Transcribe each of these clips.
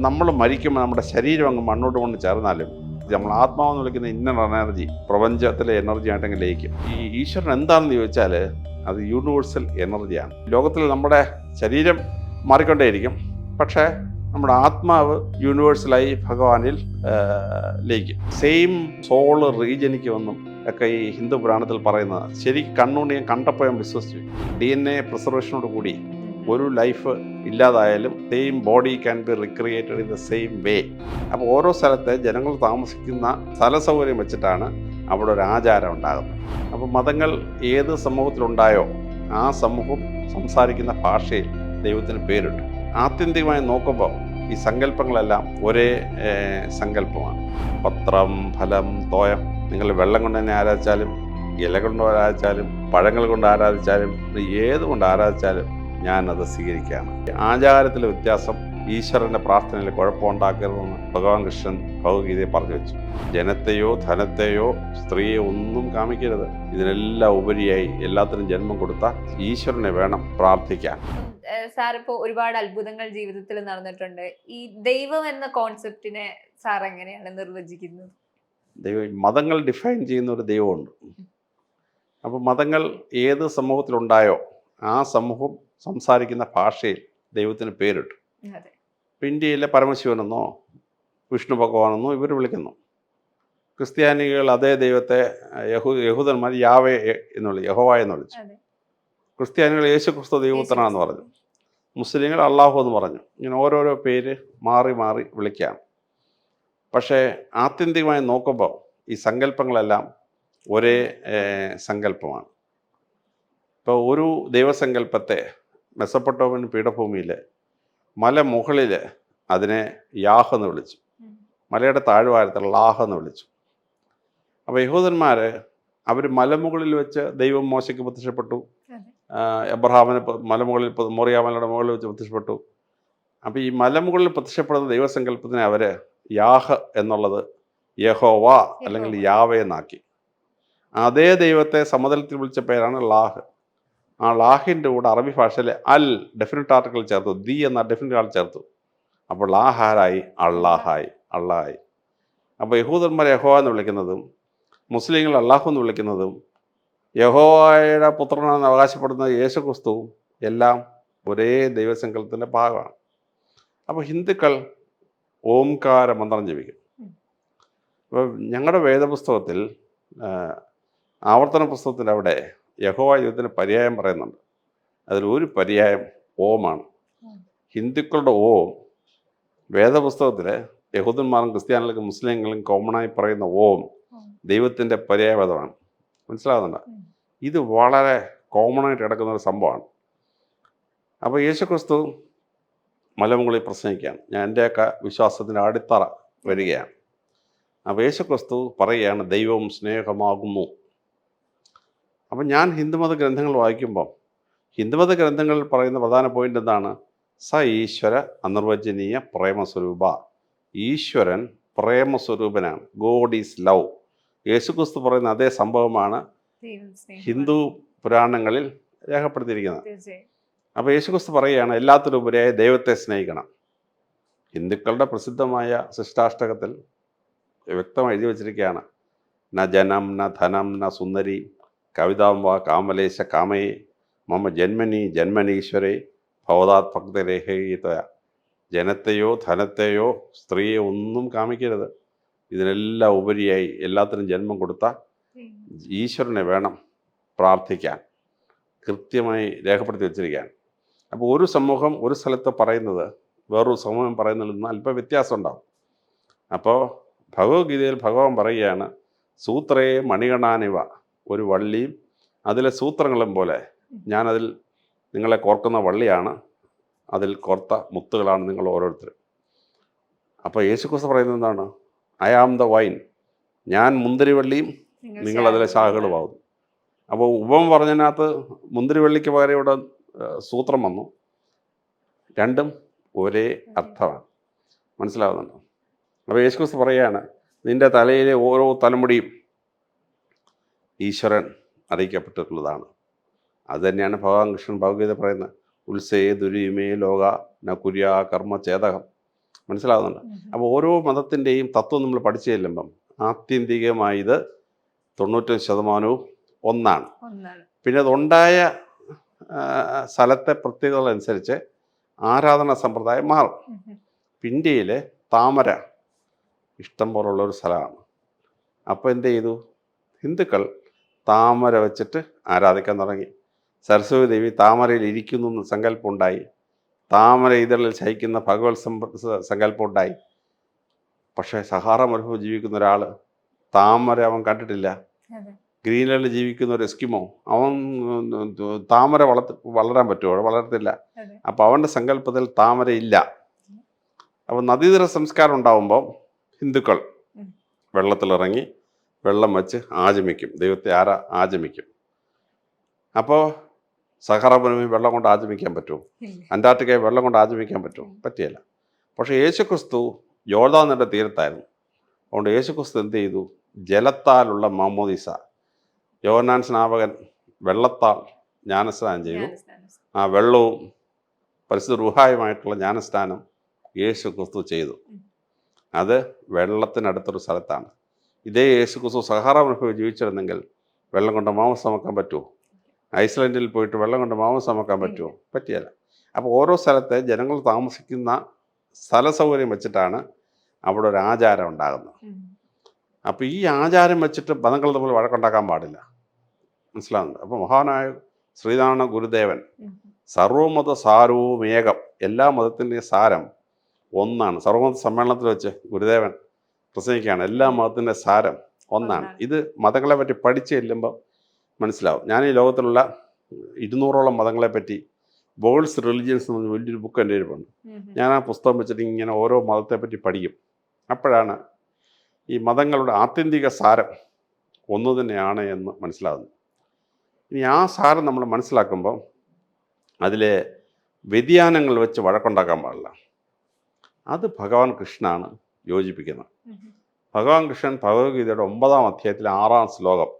അപ്പം നമ്മൾ മരിക്കുമ്പോൾ നമ്മുടെ ശരീരം അങ്ങ് മണ്ണോട്ട് കൊണ്ട് ചേർന്നാലും നമ്മൾ ആത്മാവെന്ന് വിളിക്കുന്ന ഇന്നർ എനർജി പ്രപഞ്ചത്തിലെ എനർജി ആയിട്ടങ്ങ് ലയിക്കും. ഈ ഈശ്വരൻ എന്താണെന്ന് ചോദിച്ചാൽ അത് യൂണിവേഴ്സൽ എനർജിയാണ് ലോകത്തിൽ നമ്മുടെ ശരീരം മാറിക്കൊണ്ടേയിരിക്കും. പക്ഷേ നമ്മുടെ ആത്മാവ് യൂണിവേഴ്സലായി ഭഗവാനിൽ ലയിക്കും. സെയിം സോൾ റീജനിക്കുമെന്നും ഒക്കെ ഈ ഹിന്ദു പുരാണത്തിൽ പറയുന്നത്. ശരി കണ്ണുകൊണ്ട് ഞാൻ കണ്ടപ്പോൾ ഞാൻ വിശ്വസിച്ചു ഡി എൻ എ പ്രിസർവേഷനോട് കൂടി ഒരു life ഇല്ലാതായാലും same body can be recreated in the same way അപ്പോൾ ഓരോ സ്ഥലത്തെ ജനങ്ങൾ താമസിക്കുന്ന സ്ഥല സൗകര്യം വെച്ചിട്ടാണ് അവിടെ ഒരു ആചാരം ഉണ്ടാകുന്നത്. അപ്പോൾ മതങ്ങൾ ഏത് സമൂഹത്തിലുണ്ടായോ ആ സമൂഹം സംസാരിക്കുന്ന ഭാഷയിൽ ദൈവത്തിന് പേരുണ്ട് ആത്യന്തികമായി നോക്കുമ്പോൾ ഈ സങ്കല്പങ്ങളെല്ലാം ഒരേ സങ്കല്പമാണ്. പത്രം ഫലം തോയം നിങ്ങൾ വെള്ളം കൊണ്ട് തന്നെ ആരാധിച്ചാലും ഇല കൊണ്ട് ആരാധിച്ചാലും പഴങ്ങൾ കൊണ്ട് ആരാധിച്ചാലും ഏത് കൊണ്ട് ആരാധിച്ചാലും ഞാനത് സ്വീകരിക്കുകയാണ്. ആചാരത്തിലെ വ്യത്യാസം ഈശ്വരന്റെ പ്രാർത്ഥനയിൽ കുഴപ്പമുണ്ടാക്കരുതെന്ന് ഭഗവാൻ കൃഷ്ണൻ ഭഗവത്ഗീതയെ പറഞ്ഞു വെച്ചു. ജനത്തെയോ ധനത്തെയോ സ്ത്രീയെ ഒന്നും കാമിക്കരുത് ഇതിനെല്ലാം ഉപരിയായി എല്ലാത്തിനും ജന്മം കൊടുത്ത ഈശ്വരനെ വേണം പ്രാർത്ഥിക്കാൻ. സാർ ഇപ്പോൾ ഒരുപാട് അത്ഭുതങ്ങൾ ജീവിതത്തിൽ നടന്നിട്ടുണ്ട്. ഈ ദൈവം എന്ന കോൺസെപ്റ്റിനെ സാർ എങ്ങനെയാണ് നിർവചിക്കുന്നത്? ദൈവം മതങ്ങൾ ഡിഫൈൻ ചെയ്യുന്ന ഒരു ദൈവമുണ്ട്. അപ്പോൾ മതങ്ങൾ ഏത് സമൂഹത്തിലുണ്ടായോ ആ സമൂഹം സംസാരിക്കുന്ന ഭാഷയിൽ ദൈവത്തിന് പേരിട്ടു. ഇന്ത്യയിലെ പരമശിവനെന്നോ വിഷ്ണു ഭഗവാനെന്നോ ഇവർ വിളിക്കുന്നു. ക്രിസ്ത്യാനികൾ അതേ ദൈവത്തെ യഹു യഹൂദന്മാർ യാവേ എന്ന് വിളി യഹോവ എന്ന് വിളിച്ചു. ക്രിസ്ത്യാനികൾ യേശു ക്രിസ്തു ദൈവപുത്രനാണെന്ന് പറഞ്ഞു. മുസ്ലിങ്ങൾ അള്ളാഹു എന്ന് പറഞ്ഞു. ഇങ്ങനെ ഓരോരോ പേര് മാറി മാറി വിളിക്കാം പക്ഷേ ആത്യന്തികമായി നോക്കുമ്പോൾ ഈ സങ്കല്പങ്ങളെല്ലാം ഒരേ സങ്കല്പമാണ്. ഇപ്പോൾ ഒരു ദൈവസങ്കല്പത്തെ മെസ്സപ്പെട്ടോമൻ പീഠഭൂമിയിൽ മല മുകളിൽ അതിനെ യാഹ് എന്ന് വിളിച്ചു. മലയുടെ താഴ്വാരത്തിൽ ലാഹ് എന്ന് വിളിച്ചു. അപ്പോൾ യഹൂദന്മാർ അവർ മലമുകളിൽ വെച്ച് ദൈവം മോശയ്ക്ക് പ്രത്യക്ഷപ്പെട്ടു. എബ്രഹാമിന് മലമുകളിൽ മോറിയ മലയുടെ മുകളിൽ വെച്ച് പ്രത്യക്ഷപ്പെട്ടു. അപ്പോൾ ഈ മലമുകളിൽ പ്രത്യക്ഷപ്പെടുന്ന ദൈവസങ്കല്പത്തിനെ അവർ യാഹ് എന്നുള്ളത് യഹോവ അല്ലെങ്കിൽ. യാവ എന്നാക്കി അതേ ദൈവത്തെ സമതലത്തിൽ വിളിച്ച പേരാണ് ലാഹ്. ആ ലാഹിന്റെ കൂടെ അറബി ഭാഷയിലെ അൽ ഡെഫിനറ്റ് ആർട്ടിക്കിൾ ചേർത്തു. ദി എന്ന ഡെഫിനറ്റ് ആൾ ചേർത്തു. അപ്പോൾ ലാഹാരായി അള്ളാഹായി അള്ളാഹായി. അപ്പോൾ യഹൂദന്മാർ യഹോവ എന്ന് വിളിക്കുന്നതും മുസ്ലിങ്ങൾ അള്ളാഹു എന്ന് വിളിക്കുന്നതും യഹോവയുടെ പുത്രനാണെന്ന് അവകാശപ്പെടുന്ന യേശു ക്രിസ്തുവും എല്ലാം ഒരേ ദൈവസങ്കല്പത്തിന്റെ ഭാഗമാണ്. അപ്പോൾ ഹിന്ദുക്കൾ ഓംകാര മന്ത്രം ജപിക്കും. അപ്പോൾ ഞങ്ങളുടെ വേദപുസ്തകത്തിൽ ആവർത്തന പുസ്തകത്തിന്റെ അവിടെ യഹോവ യുദ്ധത്തിന് പര്യായം പറയുന്നുണ്ട്. അതിൽ ഒരു പര്യായം ഓമാണ്. ഹിന്ദുക്കളുടെ ഓം വേദപുസ്തകത്തിൽ യഹൂദന്മാരും ക്രിസ്ത്യാനികൾക്കും മുസ്ലിങ്ങളും കോമണായി പറയുന്ന ഓം. ദൈവത്തിന്റെ പര്യായപദമാണ് മനസ്സിലാകുന്നുണ്ട്? ഇത് വളരെ കോമണായിട്ട് കിടക്കുന്ന ഒരു സംഭവമാണ്. അപ്പോൾ യേശുക്രിസ്തു മലമുകളിൽ പ്രസംഗിക്കുകയാണ്. ഞാൻ എന്റെയൊക്കെ വിശ്വാസത്തിന്റെ അടിത്തറ വരികയാണ്. അപ്പോൾ യേശുക്രിസ്തു പറയുകയാണ് ദൈവം സ്നേഹമാകുന്നു. അപ്പം ഞാൻ ഹിന്ദുമത ഗ്രന്ഥങ്ങൾ വായിക്കുമ്പോൾ ഹിന്ദുമത ഗ്രന്ഥങ്ങളിൽ പറയുന്ന പ്രധാന പോയിന്റ് എന്താണ്? സ ഈശ്വര അനിർവചനീയ പ്രേമസ്വരൂപ. ഈശ്വരൻ പ്രേമസ്വരൂപനാണ്. ഗോഡ് ഈസ് ലവ് യേശുക്രിസ്തു പറയുന്ന അതേ സംഭവമാണ് ഹിന്ദു പുരാണങ്ങളിൽ രേഖപ്പെടുത്തിയിരിക്കുന്നത്. അപ്പോൾ യേശുക്രിസ്തു പറയുകയാണ് എല്ലാത്തിനും ഉപരിയായ ദൈവത്തെ സ്നേഹിക്കണം. ഹിന്ദുക്കളുടെ പ്രസിദ്ധമായ ശിഷ്ടാഷ്ടകത്തിൽ വ്യക്തമായി എഴുതി വച്ചിരിക്കുകയാണ്. ന ജനം ന ധനം ന സുന്ദരി കവിതാം വാ കാമലേശ കാമയെ മമ ജന്മനി ജന്മനീശ്വരെ ഭവതാത് ഭക്തരേഖയിത ജനത്തെയോ ധനത്തെയോ സ്ത്രീയെ ഒന്നും കാമിക്കരുത്. ഇതിനെല്ലാം ഉപരിയായി എല്ലാത്തിനും ജന്മം കൊടുത്ത ഈശ്വരനെ വേണം പ്രാർത്ഥിക്കാൻ കൃത്യമായി രേഖപ്പെടുത്തി വെച്ചിരിക്കാൻ. അപ്പോൾ ഒരു സമൂഹം ഒരു സ്ഥലത്ത് പറയുന്നത് വേറൊരു സമൂഹം പറയുന്നതിൽ നിന്ന് അല്പം വ്യത്യാസം ഉണ്ടാവും. അപ്പോൾ ഭഗവത്ഗീതയിൽ ഭഗവാൻ പറയുകയാണ് സൂത്രേ മണികണാനിവ ഒരു വള്ളിയും അതിലെ സൂത്രങ്ങളും പോലെ ഞാനതിൽ നിങ്ങളെ കോർക്കുന്ന വള്ളിയാണ് അതിൽ കോർത്ത മുത്തുകളാണ് നിങ്ങൾ ഓരോരുത്തരും. അപ്പോൾ യേശുക്രിസ്തു പറയുന്നത് എന്താണ്? ഐ ആം ദ വൈൻ ഞാൻ മുന്തിരിവള്ളിയും നിങ്ങൾ അതിലെ ശാഖകളുമാകുന്നു. അപ്പോൾ ഉപമ പറഞ്ഞതിനകത്ത് മുന്തിരിവള്ളിക്ക് പകരം ഇവിടെ സൂത്രം വന്നു. രണ്ടും ഒരേ അർത്ഥമാണ്. മനസ്സിലാവുന്നുണ്ടോ? അപ്പോൾ യേശുക്രിസ്തു പറയുകയാണ് നിന്റെ തലയിലെ ഓരോ തലമുടിയും ഈശ്വരൻ അറിയിക്കപ്പെട്ടിട്ടുള്ളതാണ്. അത് തന്നെയാണ് ഭഗവാൻ കൃഷ്ണൻ ഭഗവത്ഗീത പറയുന്നത്. ഉത്സേ ദുരിമേ ലോക ന കുര്യ കർമ്മ ചേതകം മനസ്സിലാവുന്നുണ്ട്? അപ്പോൾ ഓരോ മതത്തിന്റെയും തത്വം നമ്മൾ പഠിച്ചു ചെല്ലുമ്പം ആത്യന്തികമായി ഇത് ശതമാനവും ഒന്നാണ്. പിന്നെ അതുണ്ടായ സ്ഥലത്തെ പ്രത്യേകതകൾ അനുസരിച്ച് ആരാധന സമ്പ്രദായം മാറും. ഇന്ത്യയിൽ താമര ഇഷ്ടം പോലുള്ള ഒരു സ്ഥലമാണ്. അപ്പോൾ എന്ത് ചെയ്തു? ഹിന്ദുക്കൾ താമര വെച്ചിട്ട് ആരാധിക്കാൻ തുടങ്ങി. സരസ്വതി ദേവി താമരയിൽ ഇരിക്കുന്നു എന്ന് സങ്കല്പം ഉണ്ടായി താമര ഇതളിൽ ശയിക്കുന്ന ഭഗവത് സമ്പ- സങ്കല്പം ഉണ്ടായി പക്ഷേ സഹാറ മരുഭൂമി ജീവിക്കുന്ന ഒരാൾ താമര അവൻ കണ്ടിട്ടില്ല. ഗ്രീൻലാൻഡിൽ ജീവിക്കുന്ന ഒരു എസ്കിമോ അവൻ താമര വളർത്ത് വളരാൻ പറ്റുമോ? വളർത്തില്ല. അപ്പോൾ അവന്റെ സങ്കല്പത്തിൽ താമര ഇല്ല. അപ്പോൾ നദീതര സംസ്കാരം ഉണ്ടാവുമ്പോൾ ഹിന്ദുക്കൾ. വെള്ളത്തിലിറങ്ങി വെള്ളം വച്ച് ആചമിക്കും. ദൈവത്തെ ആരാ ആചമിക്കും? അപ്പോൾ സഹറബനമി വെള്ളം കൊണ്ട് ആചമിക്കാൻ പറ്റുമോ? അന്റാർട്ടിക്കയെ വെള്ളം കൊണ്ട് ആചമിക്കാൻ പറ്റുമോ? പറ്റിയല്ല. പക്ഷേ യേശുക്രിസ്തു യോർദാനിന്റെ തീരത്തായിരുന്നു. അതുകൊണ്ട് യേശുക്രിസ്തു എന്ത് ചെയ്തു? ജലത്താലുള്ള മാമോദിസ യോഹന്നാൻ സ്നാപകൻ വെള്ളത്താൽ ജ്ഞാനസ്നാനം ചെയ്തു. ആ വെള്ളവും പരിശുദ്ധ റുഹായുമായിട്ടുള്ള ജ്ഞാനസ്നാനം യേശു ക്രിസ്തു ചെയ്തു അത് വെള്ളത്തിനടുത്തൊരു സ്ഥലത്താണ്. ഇതേ യേശു ക്രിസ്തു സഹാറ മരുഭൂമി ജീവിച്ചിരുന്നെങ്കിൽ വെള്ളം കൊണ്ട് മാംസമാക്കാൻ പറ്റുമോ? ഐസ്ലൻഡിൽ പോയിട്ട് വെള്ളം കൊണ്ട് മാംസമാക്കാൻ പറ്റുമോ? പറ്റിയല്ല. അപ്പോൾ ഓരോ സ്ഥലത്തെ ജനങ്ങൾ താമസിക്കുന്ന സ്ഥല സൗകര്യം വെച്ചിട്ടാണ് അവിടെ ഒരു ആചാരം ഉണ്ടാകുന്നത്. അപ്പോൾ ഈ ആചാരം വെച്ചിട്ട് ബന്ധങ്ങൾ തമ്മിൽ വഴക്കുണ്ടാക്കാൻ പാടില്ല. മനസ്സിലാവുന്നുണ്ട്? അപ്പോൾ മഹാനായ ശ്രീനാരായണ ഗുരുദേവൻ. സർവമത സാരവും ഏകം എല്ലാ മതത്തിന്റെയും സാരം ഒന്നാണ്. സർവമത സമ്മേളനത്തിൽ വെച്ച് ഗുരുദേവൻ പ്രസംഗിക്കുകയാണ്. എല്ലാ മതത്തിന്റെ സാരം ഒന്നാണ്. ഇത് മതങ്ങളെ പറ്റി പഠിച്ചു ചെല്ലുമ്പോൾ മനസ്സിലാവും. ഞാൻ ഈ ലോകത്തിലുള്ള ഇരുന്നൂറോളം മതങ്ങളെ പറ്റി വേൾഡ്സ് റിലിജിയൻസ് എന്ന് പറഞ്ഞ വലിയൊരു ബുക്ക് എന്റെ ഉം. ഞാൻ ആ പുസ്തകം വെച്ചിട്ട് ഇങ്ങനെ ഓരോ മതത്തെ പറ്റി പഠിക്കും. അപ്പോഴാണ് ഈ മതങ്ങളുടെ ആത്യന്തിക സാരം ഒന്ന് തന്നെയാണ് എന്ന് മനസ്സിലാകുന്നു ഇനി ആ സാരം നമ്മൾ മനസ്സിലാക്കുമ്പോൾ അതിലെ വ്യതിയാനങ്ങൾ വെച്ച് വഴക്കുണ്ടാക്കാൻ പാടില്ല. അത് ഭഗവാൻ കൃഷ്ണനാണ് യോജിപ്പിക്കുന്നത്. ഭഗവാൻ കൃഷ്ണൻ ഭഗവത്ഗീതയുടെ ഒമ്പതാം അധ്യായത്തിലെ ആറാം ശ്ലോകം.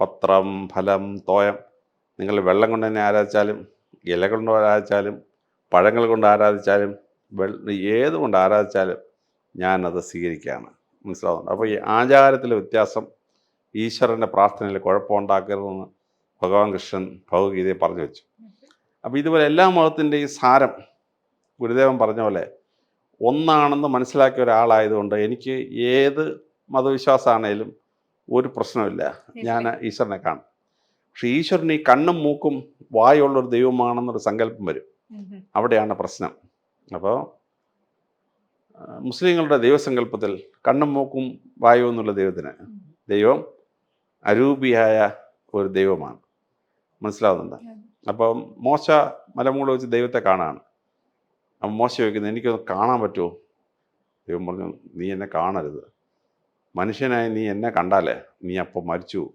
പത്രം ഫലം തോയം. നിങ്ങൾ വെള്ളം കൊണ്ട് തന്നെ ആരാധിച്ചാലും ഇല കൊണ്ട് ആരാധിച്ചാലും പഴങ്ങൾ കൊണ്ട് ആരാധിച്ചാലും ഏത് കൊണ്ട് ആരാധിച്ചാലും ഞാനത് സ്വീകരിക്കുകയാണ്. മനസ്സിലാവുന്നുണ്ട്? അപ്പോൾ ഈ ആചാരത്തിലെ വ്യത്യാസം ഈശ്വരന്റെ പ്രാർത്ഥനയിൽ കുഴപ്പമുണ്ടാക്കരുതെന്ന് ഭഗവാൻ കൃഷ്ണൻ ഭഗവത്ഗീതയെ പറഞ്ഞു വെച്ചു. അപ്പോൾ ഇതുപോലെ എല്ലാ മതത്തിന്റെയും സാരം ഗുരുദേവൻ പറഞ്ഞ പോലെ ഒന്നാണെന്ന് മനസ്സിലാക്കിയ ഒരാളായതുകൊണ്ട് എനിക്ക് ഏത് മതവിശ്വാസമാണേലും ഒരു പ്രശ്നമില്ല ഞാൻ ഈശ്വരനെ കാണും. പക്ഷെ ഈശ്വരൻ ഈ കണ്ണും മൂക്കും വായുള്ളൊരു ദൈവമാണെന്നൊരു സങ്കല്പം വരും. അവിടെയാണ് പ്രശ്നം. അപ്പോൾ മുസ്ലിങ്ങളുടെ ദൈവസങ്കല്പത്തിൽ കണ്ണും മൂക്കും വായു എന്നുള്ള ദൈവത്തിന് ദൈവം അരൂപിയായ ഒരു ദൈവമാണ്. മനസ്സിലാവുന്നുണ്ട്. അപ്പം മോശ മലമുകളിൽ വെച്ച് ദൈവത്തെ കാണാണ്. മോശ ചോദിക്കുന്നത് എനിക്കൊന്ന് കാണാൻ പറ്റുമോ? ദൈവം പറഞ്ഞു നീ എന്നെ കാണരുത്. മനുഷ്യനായി നീ എന്നെ കണ്ടാലേ നീ അപ്പം മരിച്ചു.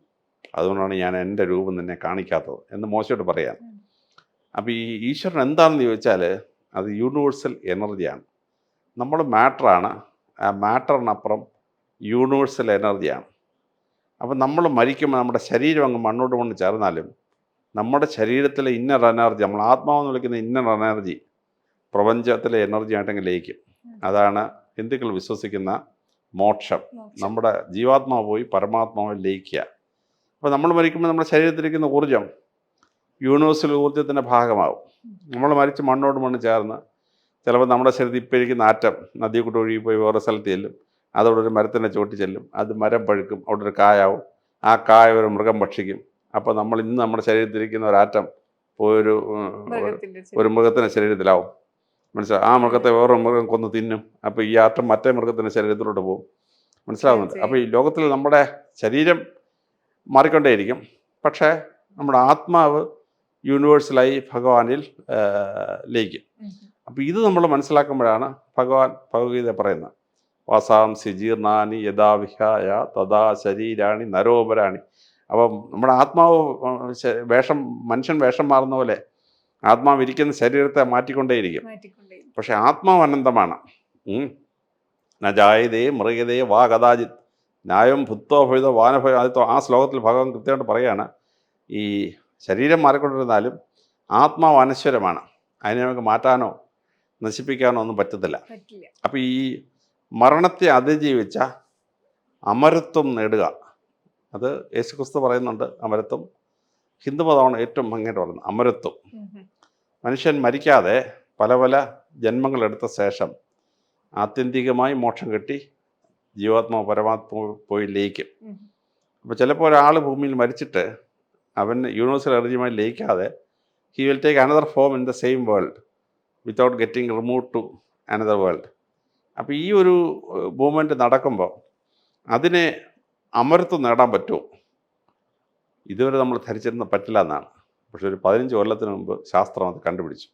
അതുകൊണ്ടാണ് ഞാൻ എന്റെ രൂപം നിന്നെ കാണിക്കാത്തത്. എന്ന് മോശയോട് പറയാം ഉം. അപ്പോൾ ഈ ഈശ്വരൻ എന്താണെന്ന് ചോദിച്ചാൽ അത് യൂണിവേഴ്സൽ എനർജിയാണ്. നമ്മൾ മാറ്ററാണ്. ആ മാറ്ററിനപ്പുറം യൂണിവേഴ്സൽ എനർജിയാണ്. അപ്പം നമ്മൾ മരിക്കുമ്പോൾ നമ്മുടെ ശരീരം അങ്ങ് മണ്ണോട് കൊണ്ട് ചേർന്നാലും നമ്മുടെ ശരീരത്തിലെ ഇന്നർ എനർജി നമ്മൾ ആത്മാവെന്ന് വിളിക്കുന്ന ഇന്നർ എനർജി പ്രപഞ്ചത്തിലെ എനർജി ആയിട്ടെങ്കിൽ ലയിക്കും. അതാണ് ഹിന്ദുക്കൾ വിശ്വസിക്കുന്ന മോക്ഷം. നമ്മുടെ ജീവാത്മാവ് പോയി പരമാത്മാവിൽ ലയിക്കുക. അപ്പോൾ നമ്മൾ മരിക്കുമ്പോൾ നമ്മുടെ ശരീരത്തിലിരിക്കുന്ന ഊർജം യൂണിവേഴ്സൽ ഊർജത്തിന്റെ ഭാഗമാവും. നമ്മൾ മരിച്ച് മണ്ണോട് മണ്ണ് ചേർന്ന് ചിലപ്പോൾ നമ്മുടെ ശരീരത്തിൽ ഇപ്പോൾ ഇരിക്കുന്ന ആറ്റം നദി കൂട്ട് ഒഴുകി പോയി വേറെ സ്ഥലത്ത് ചെല്ലും. അതവിടെ ഒരു മരത്തിന്റെ ചോട്ടി ചെല്ലും. അത് മരം പഴുക്കും. അവിടെ ഒരു കായാവും. ആ കായ ഒരു മൃഗം ഭക്ഷിക്കും. അപ്പോൾ നമ്മൾ ഇന്ന് നമ്മുടെ ശരീരത്തിലിരിക്കുന്ന ഒരു ആറ്റം പോയൊരു ഉം, ഒരു മൃഗത്തിന്റെ ശരീരത്തിലാവും. മനസ്സിലാവും ആ മൃഗത്തെ വേറെ മൃഗം കൊന്ന് തിന്നും. അപ്പോൾ ഈ ആറ്റം മറ്റേ മൃഗത്തിന്റെ ശരീരത്തിലോട്ട് പോകും. മനസ്സിലാവുന്നുണ്ട്? അപ്പോൾ ഈ ലോകത്തിൽ നമ്മുടെ ശരീരം മാറിക്കൊണ്ടേയിരിക്കും. പക്ഷേ നമ്മുടെ ആത്മാവ് യൂണിവേഴ്സലായി ഭഗവാനിൽ ലയിക്കും. അപ്പോൾ ഇത് നമ്മൾ മനസ്സിലാക്കുമ്പോഴാണ് ഭഗവാൻ ഭഗവത്ഗീത പറയുന്നത്. വാസാം ജീർണാനി യഥാവിഹായ തഥാ ശരീരാണി നരോപരാണി. അപ്പം നമ്മുടെ ആത്മാവ് വേഷം മനുഷ്യൻ വേഷം മാറുന്ന പോലെ ആത്മാവ് ഇരിക്കുന്ന ശരീരത്തെ മാറ്റിക്കൊണ്ടേയിരിക്കും. മാറ്റിക്കൊണ്ടേ പക്ഷെ ആത്മാവ് അനന്തമാണ്. നജായതേ മൃഗതേ വാ കഥാചിത്. ന്യായം ഭുത്തോ ഭുതോ വാനഭയോ അത് ആ ശ്ലോകത്തിൽ ഭഗവാൻ കൃത്യമായിട്ട് പറയുകയാണ് ഈ ശരീരം മാറിക്കൊണ്ടിരുന്നാലും ആത്മാവ് അനശ്വരമാണ്. അതിനെ നമുക്ക് മാറ്റാനോ നശിപ്പിക്കാനോ ഒന്നും പറ്റത്തില്ല. അപ്പോൾ ഈ മരണത്തെ അതിജീവിച്ച അമരത്വം നേടുക. അത് യേശുക്രിസ്തു പറയുന്നുണ്ട് അമരത്വം ഹിന്ദുമതമാണ് ഏറ്റവും ഭംഗിയായിട്ട് പറയുന്നത് അമരത്വം. മനുഷ്യൻ മരിക്കാതെ പല പല ജന്മങ്ങളെടുത്ത ശേഷം ആത്യന്തികമായി മോക്ഷം കിട്ടി ജീവാത്മാവ് പരമാത്മാവ് പോയി ലയിക്കും. അപ്പോൾ ചിലപ്പോൾ ഒരാൾ ഭൂമിയിൽ മരിച്ചിട്ട് അവൻ യൂണിവേഴ്സൽ എനർജിയുമായി ലയിക്കാതെ he will take another form in the same world without getting remove to another world അപ്പോൾ ഈ ഒരു മൂവ്മെന്റ് നടക്കുമ്പോൾ അതിനെ അമരത്വം നേടാൻ പറ്റുമോ? ഇതുവരെ നമ്മൾ ധരിച്ചിരുന്ന പറ്റില്ല എന്നാണ്. പക്ഷെ ഒരു പതിനഞ്ച് കൊല്ലത്തിന് മുമ്പ് ശാസ്ത്രം അത് കണ്ടുപിടിച്ചു.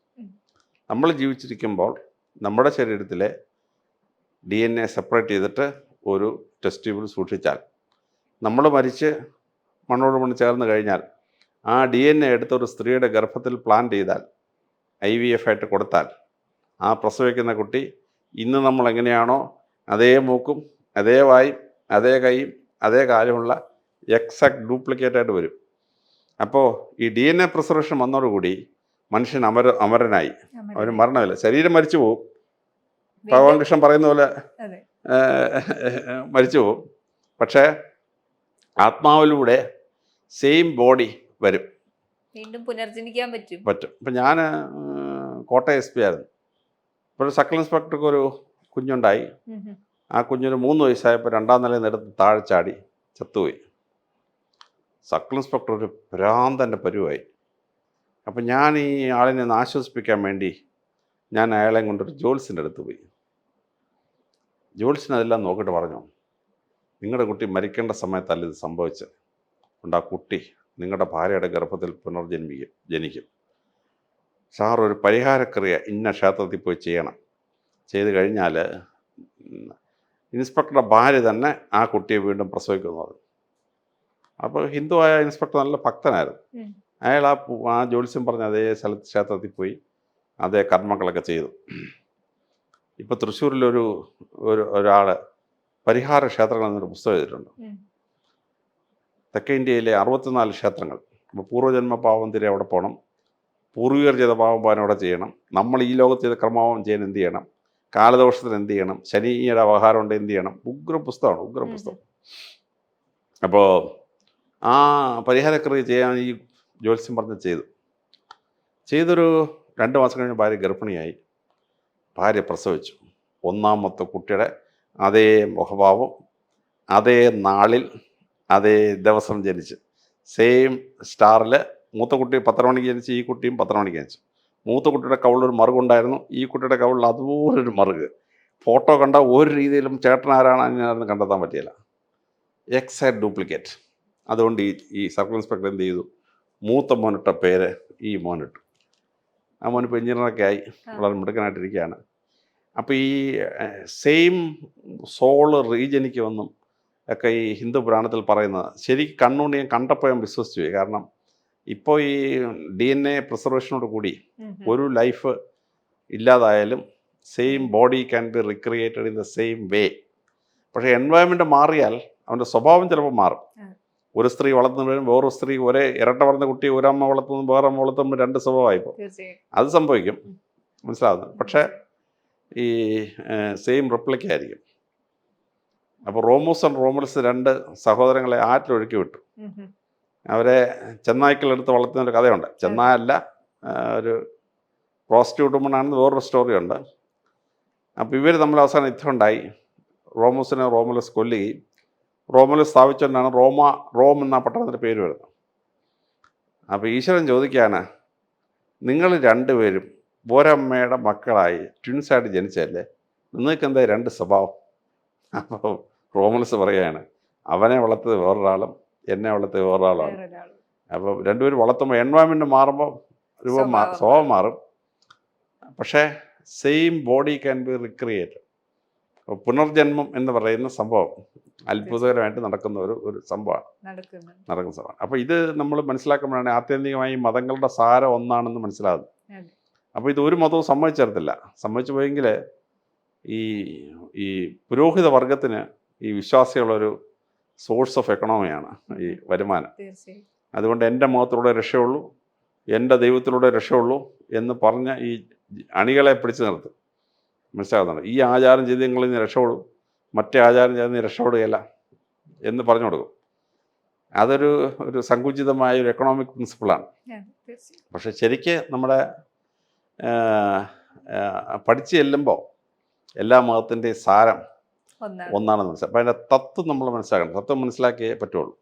നമ്മൾ ജീവിച്ചിരിക്കുമ്പോൾ നമ്മുടെ ശരീരത്തിലെ ഡി എൻ എ സെപ്പറേറ്റ് ചെയ്തിട്ട് ഒരു ടെസ്റ്റ് ട്യൂബിൽ സൂക്ഷിച്ചാൽ നമ്മൾ മരിച്ച് മണ്ണോട് മണ്ണ് ചേർന്ന് കഴിഞ്ഞാൽ ആ ഡി എൻ എ എടുത്ത ഒരു സ്ത്രീയുടെ ഗർഭത്തിൽ പ്ലാൻ ചെയ്താൽ ഐ വി എഫ് ആയിട്ട് കൊടുത്താൽ ആ പ്രസവിക്കുന്ന കുട്ടി ഇന്ന് നമ്മൾ എങ്ങനെയാണോ അതേ മൂക്കും അതേ വായും അതേ കൈയും അതേ കാലുമുള്ള എക്സാക്ട് ഡ്യൂപ്ലിക്കേറ്റ് ആയിട്ട് വരും. അപ്പോൾ ഈ ഡി എൻ എ പ്രിസർവേഷൻ വന്നതോടുകൂടി മനുഷ്യൻ അമര അമരനായി. അവർ അവന് മരണമില്ല. ശരീരം മരിച്ചു പോവും. ഭഗവാൻ കൃഷ്ണൻ പറയുന്ന പോലെ മരിച്ചു പോവും. പക്ഷേ ആത്മാവിലൂടെ സെയിം ബോഡി വരും. വീണ്ടും പുനർജനിക്കാൻ പറ്റും. പറ്റും. ഇപ്പം ഞാൻ കോട്ടയം എസ് പി ആയിരുന്നു. ഇപ്പോൾ സക്കൽ ഇൻസ്പെക്ടർക്ക് ഒരു കുഞ്ഞുണ്ടായി. ആ കുഞ്ഞിന് മൂന്ന് വയസ്സായപ്പോൾ രണ്ടാം നിലയിൽ നിന്ന് എടുത്ത് താഴെ ചാടി ചത്തുപോയി. സർക്കിൾ ഇൻസ്പെക്ടർ ഒരു ഭ്രാന്തന്റെ പരുവായി. അപ്പം ഞാൻ ഈ ആളിനെ ഒന്ന് ആശ്വസിപ്പിക്കാൻ വേണ്ടി ഞാൻ അയാളെ കൊണ്ടൊരു ജോൽസിന്റെ അടുത്ത് പോയി. ജോൽസിന് അതെല്ലാം നോക്കിയിട്ട് പറഞ്ഞു നിങ്ങളുടെ കുട്ടി മരിക്കേണ്ട സമയത്തല്ല ഇത് സംഭവിച്ചത്? അതുകൊണ്ട് ആ കുട്ടി നിങ്ങളുടെ ഭാര്യയുടെ ഗർഭത്തിൽ പുനർജന്മിക്കും ജനിക്കും. സാർ ഒരു പരിഹാരക്രിയ ഇന്ന ക്ഷേത്രത്തിൽ പോയി ചെയ്യണം. ചെയ്ത് കഴിഞ്ഞാൽ ഇൻസ്പെക്ടറുടെ ഭാര്യ തന്നെ ആ കുട്ടിയെ വീണ്ടും പ്രസവിക്കുന്നു പറഞ്ഞു. അപ്പോൾ ആയ ഇൻസ്പെക്ടർ നല്ല ഭക്തനായിരുന്നു. അയാൾ ആ ആ ജ്യോത്സ്യം പറഞ്ഞ അതേ സ്ഥലത്ത് ക്ഷേത്രത്തിൽ പോയി അതേ കർമ്മങ്ങളൊക്കെ ചെയ്തു. ഇപ്പോൾ തൃശ്ശൂരിലൊരു ഒരു ഒരാൾ പരിഹാര ക്ഷേത്രങ്ങൾ എന്നൊരു പുസ്തകം എഴുതിയിട്ടുണ്ട്. തെക്കേ ഇന്ത്യയിലെ അറുപത്തിനാല് ക്ഷേത്രങ്ങൾ. അപ്പോൾ പൂർവജന്മ പാവം തിരെ അവിടെ പോകണം പൂർവികർ ചെയ്ത പാവം പാവം അവിടെ ചെയ്യണം. നമ്മൾ ഈ ലോകത്ത് ചെയ്ത കർമാവം ചെയ്യാൻ എന്ത് ചെയ്യണം? കാലദോഷത്തിന് എന്ത് ചെയ്യണം? ശനിയുടെ അവഹാരം ഉണ്ട് എന്ത് ചെയ്യണം? ഉഗ്ര പുസ്തകമാണ് ഉഗ്ര പുസ്തകം. അപ്പോൾ ആ പരിഹാരക്രിയ ചെയ്യാൻ ഈ ജ്യോത്സ്യം പറഞ്ഞ് ചെയ്തു. ചെയ്തൊരു രണ്ട് മാസം കഴിഞ്ഞ് ഭാര്യ ഗർഭിണിയായി. ഭാര്യ പ്രസവിച്ചു. ഒന്നാമത്തെ കുട്ടിയുടെ അതേ മുഖഭാവം അതേ നാളിൽ അതേ ദിവസം ജനിച്ച്. സെയിം സ്റ്റാറിൽ മൂത്ത കുട്ടി പത്തര മണിക്ക് ജനിച്ച് ഈ കുട്ടിയും പത്തര മണിക്ക് ജനിച്ചു. മൂത്ത കുട്ടിയുടെ കവിളിൽ ഒരു മറുകുണ്ടായിരുന്നു ഈ കുട്ടിയുടെ കവളിൽ അതുപോലെ ഒരു മറുക്. ഫോട്ടോ കണ്ട ഒരു രീതിയിലും ചേട്ടൻ ആരാണ് കണ്ടെത്താൻ പറ്റിയില്ല. എക്സൈഡ് ഡ്യൂപ്ലിക്കേറ്റ് അതുകൊണ്ട് ഈ ഈ സർക്കിൾ ഇൻസ്പെക്ടർ എന്ത് ചെയ്തു മൂത്ത മോനിട്ട പേര് ഈ മോനിട്ടു ആ മോനിപ്പോൾ എഞ്ചിനീയറൊക്കെ ആയി. വളരെ മിടുക്കനായിട്ടിരിക്കുകയാണ് അപ്പോൾ ഈ സെയിം സോൾ റീജനിക്കുമെന്നും ഒക്കെ ഈ ഹിന്ദു പുരാണത്തിൽ പറയുന്നത് ശരിക്കും കണ്ണുകൊണ്ട് ഞാൻ കണ്ടപ്പോൾ ഞാൻ വിശ്വസിച്ചു പോയി കാരണം ഇപ്പോൾ ഈ ഡി എൻ എ പ്രിസർവേഷനോട് കൂടി. ഒരു life ഇല്ലാതായാലും same body can be recreated in the same way പക്ഷേ എൻവയോൺമെന്റ് മാറിയാൽ അവന്റെ സ്വഭാവം ചിലപ്പോൾ മാറും. ഒരു സ്ത്രീ വളർത്തുമ്പോഴും വേറൊരു സ്ത്രീ ഒരേ ഇരട്ട വളർന്ന കുട്ടി ഒരമ്മ വളർത്തുന്നു വേറെ അമ്മ വളർത്തുമ്പോൾ രണ്ട് സ്വഭാവമായിപ്പോൾ പോകും അത് സംഭവിക്കും. മനസ്സിലാവുന്നു മനസ്സിലാവുന്നത്? പക്ഷേ ഈ സെയിം റിപ്ലിക്ക ആയിരിക്കും. അപ്പോൾ റോമോസ് ആൻഡ് റോമൽസ് രണ്ട് സഹോദരങ്ങളെ ആറ്റിലൊഴുക്കി വിട്ടു. അവരെ ചെന്നായ്ക്കളെടുത്ത് വളർത്തുന്ന ഒരു കഥയുണ്ട്. ചെന്നായല്ല അല്ല ഒരു പ്രോസ്റ്റിറ്റ്യൂട്ട് വുമണാണെന്ന് വേറൊരു സ്റ്റോറിയുണ്ട് അപ്പോൾ ഇവർ തമ്മിൽ അവസാനം യുദ്ധമുണ്ടായി റോമൂസിനെ റോമോസിനെ റോമലസ് കൊല്ലുകയും റോമലസ് സ്ഥാപിച്ചുകൊണ്ടാണ് റോമ റോം എന്ന പട്ടണത്തിന്റെ പേര് വരുന്നത്. അപ്പോൾ ഈശ്വരൻ ചോദിക്കാണ് നിങ്ങൾ രണ്ടുപേരും ഒരമ്മയുടെ മക്കളായി ട്വിൻസായിട്ട് ജനിച്ചല്ലേ നിങ്ങൾക്ക് എന്താ രണ്ട് സ്വഭാവം? അപ്പോൾ റോമലസ് പറയുകയാണ് അവനെ വളർത്തത് വേറൊരാളും എന്നെ വളർത്തത് വേറൊരാളാണ് വേറൊരാൾ. അപ്പോൾ രണ്ടുപേരും വളർത്തുമ്പോൾ എൻവയോൺമെന്റ് മാറുമ്പോൾ രൂപം സ്വഭാവം മാറും. പക്ഷേ same body can be recreate പുനർജന്മം എന്ന് പറയുന്ന സംഭവം അത്ഭുതകരമായിട്ട് നടക്കുന്ന ഒരു ഒരു സംഭവമാണ്. നടക്കുന്ന സംഭവമാണ്. അപ്പോൾ ഇത് നമ്മൾ മനസ്സിലാക്കുമ്പോഴാണ് ആത്യന്തികമായി മതങ്ങളുടെ സാരം ഒന്നാണെന്ന് മനസ്സിലാകുന്നത്. അപ്പോൾ ഇത് ഒരു മതവും സമ്മതിച്ചേർത്തില്ല. സമ്മതിച്ചു പോയെങ്കിൽ ഈ ഈ പുരോഹിത വർഗത്തിന് ഈ വിശ്വാസികളൊരു സോഴ്സ് ഓഫ് എക്കണോമിയാണ് ഈ വരുമാനം. അതുകൊണ്ട് എന്റെ മതത്തിലൂടെ രക്ഷയുള്ളൂ എന്റെ ദൈവത്തിലൂടെ രക്ഷയുള്ളൂ എന്ന് പറഞ്ഞ ഈ അണികളെ പിടിച്ചു നിർത്തും. മനസ്സിലാകുന്നുണ്ട്? ഈ ആചാരം ചെയ്ത് നിങ്ങൾ ഇന്ന് രക്ഷപ്പെടും. മറ്റേ ആചാരം ചെയ്ത് നീ രക്ഷപ്പെടുകയില്ല എന്ന് പറഞ്ഞു കൊടുക്കും. അതൊരു ഒരു സങ്കുചിതമായ ഒരു എക്കണോമിക് പ്രിൻസിപ്പിളാണ് പക്ഷെ ശരിക്ക് നമ്മുടെ പഠിച്ച് ചെല്ലുമ്പോൾ എല്ലാ മതത്തിന്റെയും സാരം ഒന്നാണ്. ഒന്നാണെന്ന് മനസ്സിലാക്കും അപ്പം അതിന്റെ തത്വം നമ്മൾ മനസ്സിലാക്കണം. തത്വം മനസ്സിലാക്കിയേ പറ്റുള്ളൂ.